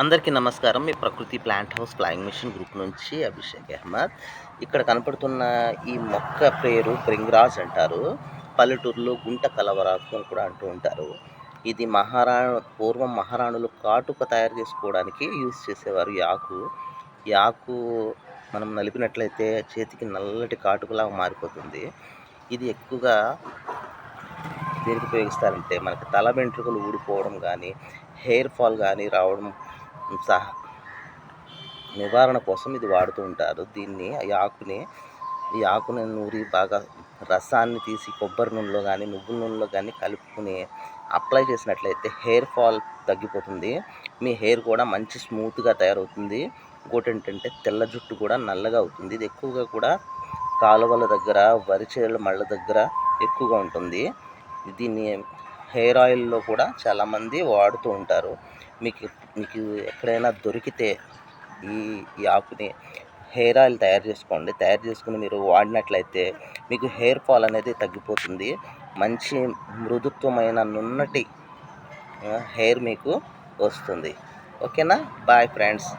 అందరికీ నమస్కారం. మీ Prakriti plant house flying mission group నుంచి అభిషేక్ అహ్మద్. ఇక్కడ కనపడుతున్న ఈ మొక్క పేరు బ్రింగ్రాజ్ అంటారు. పల్లెటూరులో గుంట కలవరాకు అని కూడా అంటూ ఉంటారు. ఇది మహారా పూర్వం మహారాణులు కాటుక తయారు చేసుకోవడానికి యూజ్ చేసేవారు యాకు. ఆకు ఈ మనం నలిపినట్లయితే చేతికి నల్లటి కాటుకలాగా మారిపోతుంది. ఇది ఎక్కువగా దేనికి ఉపయోగిస్తారంటే మనకి తల వెంట్రుకలు ఊడిపోవడం కానీ హెయిర్ ఫాల్ కానీ రావడం సహా నివారణ కోసం ఇది వాడుతూ ఉంటారు. దీన్ని ఈ ఆకుని ఈ ఆకుని నూరి బాగా రసాన్ని తీసి కొబ్బరి నూనెలో కానీ నువ్వుల నూనెలో కానీ కలుపుకుని అప్లై చేసినట్లయితే హెయిర్ ఫాల్ తగ్గిపోతుంది. మీ హెయిర్ కూడా మంచి స్మూత్గా తయారవుతుంది. ఇంకోటి ఏంటంటే తెల్ల జుట్టు కూడా నల్లగా అవుతుంది. ఇది ఎక్కువగా కూడా కాలువల దగ్గర వరిచేల మళ్ళ దగ్గర ఎక్కువగా ఉంటుంది. దీన్ని హెయిర్ ఆయిల్లో కూడా చాలామంది వాడుతూ ఉంటారు. మీకు మీకు ఎక్కడైనా దొరికితే ఈ ఈ ఆకుని హెయిర్ ఆయిల్ తయారు చేసుకోండి. తయారు చేసుకుని మీరు వాడినట్లయితే మీకు హెయిర్ ఫాల్ అనేది తగ్గిపోతుంది. మంచి మృదుత్వమైన నున్నటి హెయిర్ మీకు వస్తుంది. ఓకేనా? Bye friends.